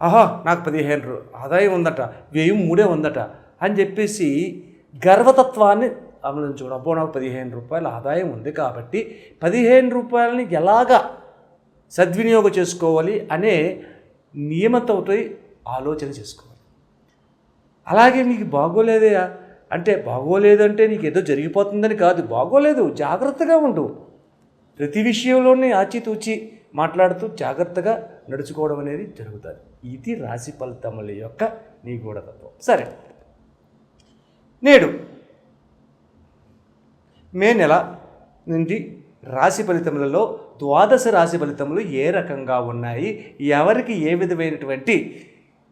ఆహా నాకు పదిహేను ఆదాయం ఉందట వ్యయం మూడే ఉందట అని చెప్పేసి గర్వతత్వాన్ని అమలించుకోవడం. అబ్బో నాకు పదిహేను రూపాయల ఆదాయం ఉంది కాబట్టి పదిహేను రూపాయలని ఎలాగా సద్వినియోగం చేసుకోవాలి అనే నియమతతో ఆలోచన చేసుకోవాలి. అలాగే నీకు బాగోలేదే అంటే బాగోలేదంటే నీకు ఏదో జరిగిపోతుందని కాదు. బాగోలేదు జాగ్రత్తగా ఉండు. ప్రతి విషయంలోనే ఆచితూచి మాట్లాడుతూ జాగ్రత్తగా నడుచుకోవడం అనేది జరుగుతుంది. ఇది రాశి ఫలితముల యొక్క నిగూఢతత్వం. సరే. నేడు మే నెల నుండి రాశి ఫలితములలో ద్వాదశ రాశి ఫలితములు ఏ రకంగా ఉన్నాయి? ఎవరికి ఏ విధమైనటువంటి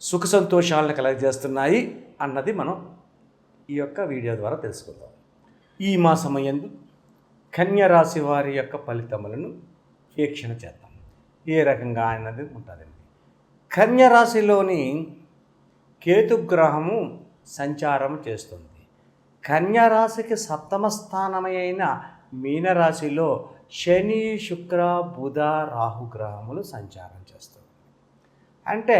సుఖ సంతోషాలను కలగజేస్తున్నాయి? అన్నది మనం ఈ యొక్క వీడియో ద్వారా తెలుసుకుందాం. ఈ మాసమయందు కన్య రాశి వారి యొక్క ఫలితములను వీక్షణ చేద్దాం. ఏ రకంగా అన్నది ఉంటుంది కన్యరాశిలోని కేతుగ్రహము సంచారం చేస్తుంది. కన్యరాశికి సప్తమ స్థానమైన మీనరాశిలో శని శుక్ర బుధ రాహుగ్రహములు సంచారం చేస్తుంది. అంటే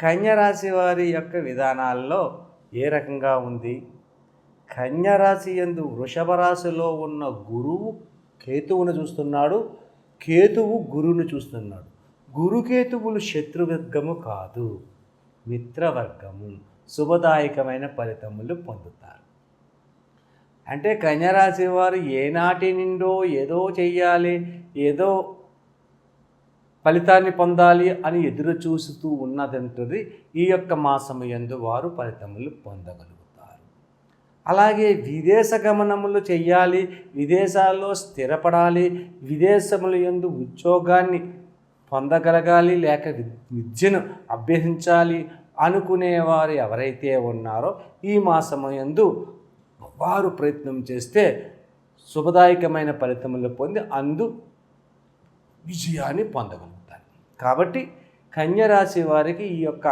కన్యరాశి వారి యొక్క విధానాల్లో ఏ రకంగా ఉంది? కన్యరాశి ఎందు వృషభ రాశిలో ఉన్న గురువు కేతువును చూస్తున్నాడు కేతువు గురువును చూస్తున్నాడు. గురుకేతువులు శత్రువర్గము కాదు మిత్రవర్గము శుభదాయకమైన ఫలితములు పొందుతారు. అంటే కన్యరాశి వారు ఏనాటి నిండో ఏదో చెయ్యాలి ఏదో ఫలితాన్ని పొందాలి అని ఎదురు చూస్తూ ఉన్నదంటది ఈ యొక్క మాసము యందు వారు ఫలితములు పొందగలుగుతారు. అలాగే విదేశ గమనములు చెయ్యాలి విదేశాల్లో స్థిరపడాలి విదేశముల యందు ఉద్యోగాన్ని పొందగలగాలి లేక విద్యను అభ్యసించాలి అనుకునేవారు ఎవరైతే ఉన్నారో ఈ మాసము యందు వారు ప్రయత్నం చేస్తే శుభదాయకమైన ఫలితములు పొంది అందు విజయాన్ని పొందగలుగుతారు. కాబట్టి కన్యరాశి వారికి ఈ యొక్క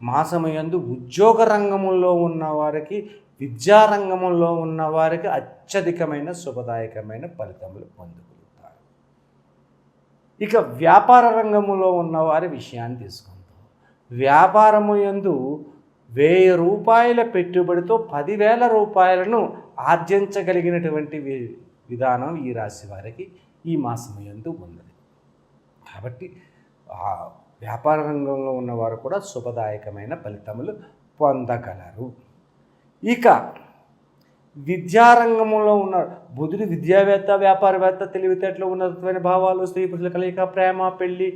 మాసమయందు ఉద్యోగ రంగంలో ఉన్న వారికి విద్యారంగంలో ఉన్న వారికి అత్యధికమైన శుభదాయకమైన ఫలితములు పొందుతారు ఇక వ్యాపార రంగంలో ఉన్నవారి విషయాన్ని తీసుకుందాం. వ్యాపారము యందు వెయ్యి రూపాయల పెట్టుబడితో పదివేల రూపాయలను ఆర్జించగలిగినటువంటి వి- విధానం ఈ రాశి వారికి ఈ మాసం యందు ఉన్నది. కాబట్టి వ్యాపార రంగంలో ఉన్నవారు కూడా శుభదాయకమైన ఫలితములు పొందగలరు. ఇక విద్యారంగంలో ఉన్న బుధుడు విద్యావేత్త వ్యాపారవేత్త తెలివితేటలు ఉన్నతమైన భావాలు స్త్రీ పురుషుల కలయిక ప్రేమ పెళ్ళి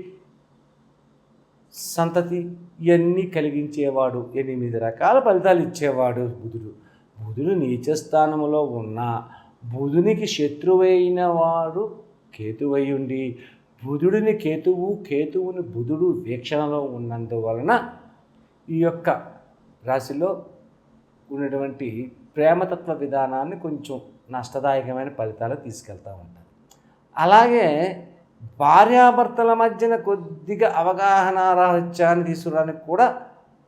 సంతతి ఇవన్నీ కలిగించేవాడు. ఎనిమిది రకాల ఫలితాలు ఇచ్చేవాడు బుధుడు. బుధుడు నీచస్థానంలో ఉన్న బుధునికి శత్రువైన వాడు కేతువై ఉండి బుధుడిని కేతువు కేతువుని బుధుడు వీక్షణలో ఉన్నందువలన ఈ యొక్క రాశిలో ఉన్నటువంటి ప్రేమతత్వ విధానాన్ని కొంచెం నష్టదాయకమైన ఫలితాలు తీసుకెళ్తూ ఉంటారు. అలాగే భార్యాభర్తల మధ్యన కొద్దిగా అవగాహన రాహిత్యాన్ని తీసుకురానికి కూడా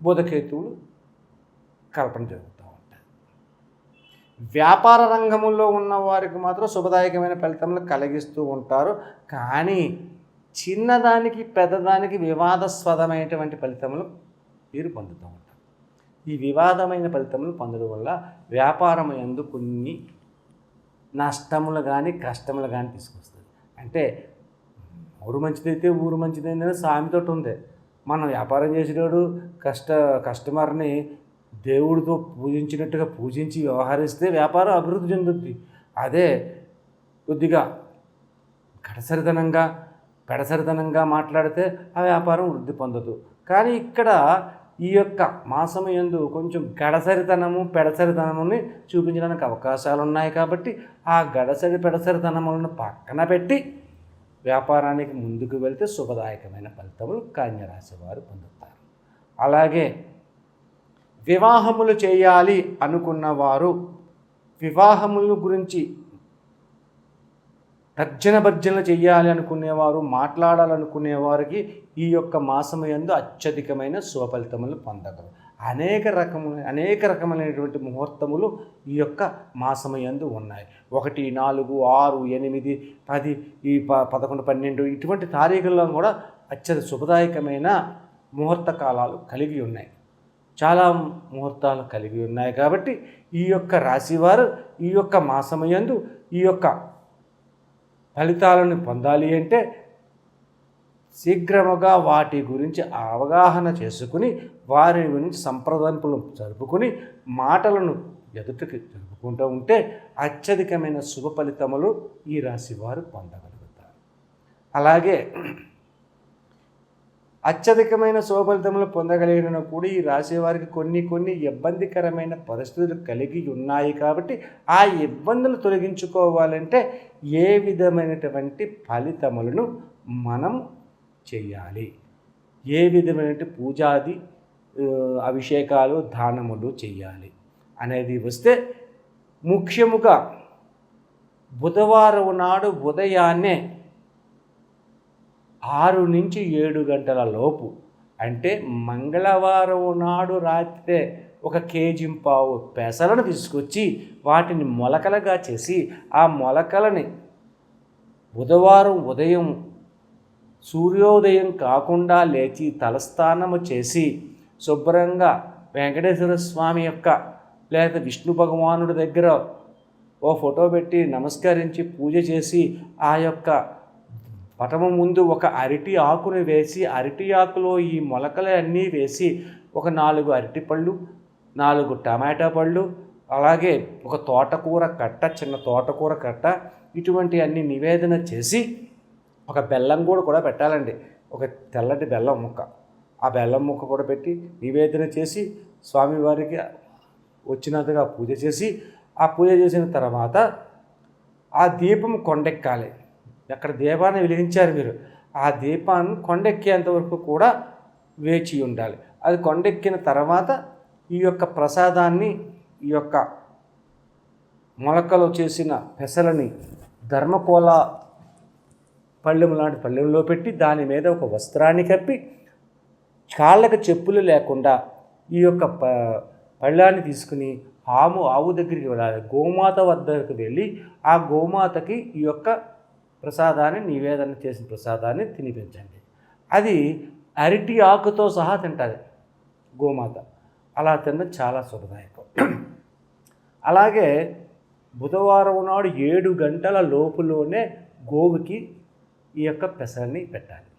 బుధకేతువులు కల్పన జరుగుతూ ఉంటాయి వ్యాపార రంగంలో ఉన్న వారికి మాత్రం శుభదాయకమైన ఫలితములు కలిగిస్తూ ఉంటారు. కానీ చిన్నదానికి పెద్దదానికి వివాదాస్పదమైనటువంటి ఫలితములు మీరు పొందుతూ ఉంటారు. ఈ వివాదమైన ఫలితములు పొందడం వల్ల వ్యాపారం ఎందు కొన్ని నష్టములు కానీ కష్టములు కానీ తీసుకొస్తుంది. అంటే ఊరు మంచిదైతే ఊరు మంచిదైందని సామెతోటి ఉంది. మనం వ్యాపారం చేసేటోడు కష్ట కస్టమర్ని దేవుడితో పూజించినట్టుగా పూజించి వ్యవహరిస్తే వ్యాపారం అభివృద్ధి చెందుద్ది. అదే కొద్దిగా కడసరితనంగా పెడసరితనంగా మాట్లాడితే ఆ వ్యాపారం వృద్ధి పొందదు. కానీ ఇక్కడ ఈ యొక్క మాసము యందు కొంచెం గడసరితనము పెడసరితనముని చూపించడానికి అవకాశాలు ఉన్నాయి కాబట్టి ఆ గడసరి పెడసరితనములను పక్కన పెట్టి వ్యాపారానికి ముందుకు వెళ్తే శుభదాయకమైన ఫలితములు కన్యరాశి వారు పొందుతారు. అలాగే వివాహములు చేయాలి అనుకున్న వారు వివాహముల గురించి తర్జన భర్జనలు చేయాలి అనుకునేవారు మాట్లాడాలనుకునేవారికి ఈ యొక్క మాసము యందు అత్యధికమైన శుభఫలితములు పొందగలరు. అనేక రకముల అనేక రకమైనటువంటి ముహూర్తములు ఈ యొక్క మాసము యందు ఉన్నాయి. ఒకటి నాలుగు ఆరు ఎనిమిది పది ఈ ప పదకొండు పన్నెండు ఇటువంటి తారీఖుల్లో కూడా అత్యంత శుభదాయకమైన ముహూర్త కాలాలు కలిగి ఉన్నాయి. చాలా ముహూర్తాలు కలిగి ఉన్నాయి. కాబట్టి ఈ యొక్క రాశివారు ఈ యొక్క మాసమయందు ఈ యొక్క ఫలితాలను పొందాలి అంటే శీఘ్రముగా వాటి గురించి అవగాహన చేసుకుని వారి గురించి సంప్రదింపులు జరుపుకుని మాటలను ఎదుటికి జరుపుకుంటూ ఉంటే అత్యధికమైన శుభ ఫలితములు ఈ రాశి వారు పొందగలుగుతారు. అలాగే అత్యధికమైన శుభఫలితములు పొందగలిగిన కూడా ఈ రాశి వారికి కొన్ని కొన్ని ఇబ్బందికరమైన పరిస్థితులు కలిగి ఉన్నాయి కాబట్టి ఆ ఇబ్బందులు తొలగించుకోవాలంటే ఏ విధమైనటువంటి ఫలితములను మనం చేయాలి. ఏ విధమైన పూజాది అభిషేకాలు దానములు చేయాలి అనేది వస్తే ముఖ్యముగా బుధవారం నాడు ఉదయాన్నే ఆరు నుంచి ఏడు గంటల లోపు. అంటే మంగళవారం నాడు రాత్రే ఒక కేజీ పావు పెసలను తీసుకొచ్చి వాటిని మొలకలుగా చేసి ఆ మొలకలని బుధవారం ఉదయం సూర్యోదయం కాకుండా లేచి తలస్నానము చేసి శుభ్రంగా వెంకటేశ్వర స్వామి యొక్క లేదా విష్ణు భగవానుడి దగ్గర ఓ ఫోటో పెట్టి నమస్కరించి పూజ చేసి ఆ యొక్క పటము ముందు ఒక అరటి ఆకును వేసి అరటి ఆకులో ఈ మొలకలు అన్నీ వేసి ఒక నాలుగు అరటి పళ్ళు నాలుగు టమాటా పళ్ళు అలాగే ఒక తోటకూర కట్ట చిన్న తోటకూర కట్ట ఇటువంటి అన్ని నివేదన చేసి ఒక బెల్లం కూడా కూడా పెట్టాలండి. ఒక తెల్లటి బెల్లం ముక్క. ఆ బెల్లం ముక్క కూడా పెట్టి నివేదన చేసి స్వామివారికి వచ్చినట్టుగా పూజ చేసి ఆ పూజ చేసిన తర్వాత ఆ దీపం కొండెక్కాలి. ఎక్కడ దీపాన్ని వెలిగించారు మీరు ఆ దీపాన్ని కొండెక్కేంత వరకు కూడా వేచి ఉండాలి. అది కొండెక్కిన తర్వాత ఈ యొక్క ప్రసాదాన్ని ఈ యొక్క మొలకలు చేసిన పెసలని ధర్మకోల పళ్ళెం లాంటి పళ్ళెంలో పెట్టి దాని మీద ఒక వస్త్రాన్ని కప్పి కాళ్ళకు చెప్పులు లేకుండా ఈ యొక్క ప పళ్ళాన్ని తీసుకుని ఆము ఆవు దగ్గరికి వెళ్ళాలి. గోమాత వద్దకు వెళ్ళి ఆ గోమాతకి ఈ యొక్క ప్రసాదాన్ని నివేదన చేసిన ప్రసాదాన్ని తినిపించండి. అది అరటి ఆకుతో సహా తింటుంది గోమాత. అలా తినడం చాలా శుభదాయకం. అలాగే బుధవారం నాడు ఏడు గంటల లోపులోనే గోవుకి ఈ యొక్క పెసల్ని పెట్టాలి.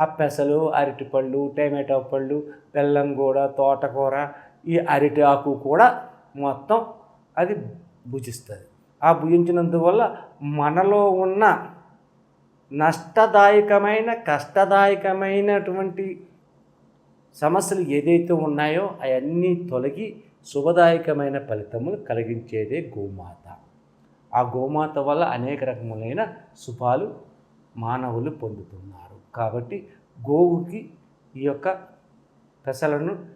ఆ పెసలు అరటిపళ్ళు టమాటో పళ్ళు బెల్లం కూడా తోటకూర ఈ అరటి ఆకు కూడా మొత్తం అది భుజిస్తుంది. ఆ భుజించినందువల్ల మనలో ఉన్న నష్టదాయకమైన కష్టదాయకమైనటువంటి సమస్యలు ఏదైతే ఉన్నాయో అవన్నీ తొలగి శుభదాయకమైన ఫలితములు కలిగించేదే గోమాత. ఆ గోమాత వల్ల అనేక రకములైన శుభాలు మానవులు పొందుతున్నారు. కాబట్టి గోవుకి ఈ యొక్క పెసలను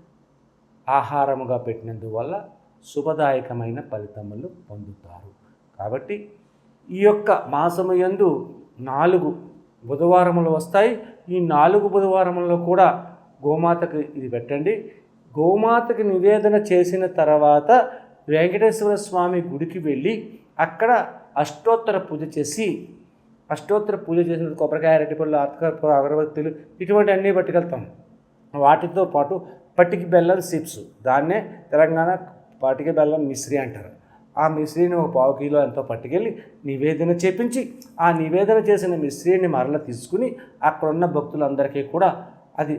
ఆహారముగా పెట్టినందువల్ల శుభదాయకమైన ఫలితములు పొందుతారు. కాబట్టి ఈ యొక్క మాసము యందు నాలుగు బుధవారములు వస్తాయి. ఈ నాలుగు బుధవారములలో కూడా గోమాతకు ఇది పెట్టండి. గోమాతకి నివేదన చేసిన తర్వాత వెంకటేశ్వర స్వామి గుడికి వెళ్ళి అక్కడ అష్టోత్తర పూజ చేసి అష్టోత్తర పూజ చేసిన కొబ్బరికాయ అరటిపళ్ళు అత్తకర్పూర అగరబత్తులు ఇటువంటి అన్నీ పట్టుకెళ్తాం. వాటితో పాటు పట్టికి బెల్లం సిప్స్ దాన్నే తెలంగాణ పట్టికి బెల్లం మిశ్రీ అంటారు. ఆ మిశ్రీని ఒక పావు కిలో ఎంతో పట్టుకెళ్ళి నివేదన చేపించి ఆ నివేదన చేసిన మిశ్రీని మరల తీసుకుని అక్కడున్న భక్తులందరికీ కూడా అది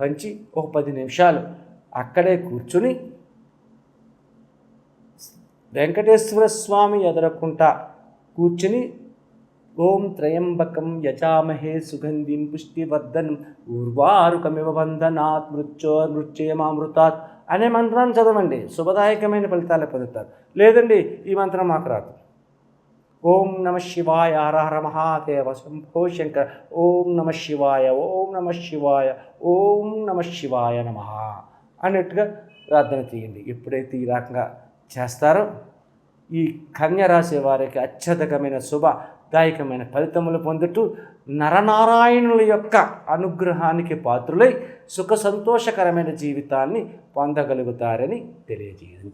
పంచి ఒక పది నిమిషాలు అక్కడే కూర్చుని వెంకటేశ్వర స్వామి ఎదురకుంటా కూర్చుని ఓం త్రయంబకం యజామహే సుగంధిం పుష్టివర్ధనం. ఊర్వారుకమివ బంధనాత్ మృత్యో మృత్యయమామృతాత్ అనే మంత్రాన్ని చదవండి. శుభదాయకమైన ఫలితాలు పొందుతారు. లేదండి ఈ మంత్రం మాకు రాదు. ఓం నమ శివాయ. హర మహాదేవ శంభో శంకర. ఓం నమ శివాయ. ఓం నమ శివాయ. ఓం నమ శివాయ నమ అన్నట్టుగా ప్రార్థన చేయండి. ఎప్పుడైతే ఈ రకంగా చేస్తారో ఈ కన్యరాశి వారికి అత్యధికమైన దాయకమైన ఫలితములు పొందుతూ నరనారాయణుల యొక్క అనుగ్రహానికి పాత్రులై సుఖ సంతోషకరమైన జీవితాన్ని పొందగలుగుతారని తెలియజేయడం.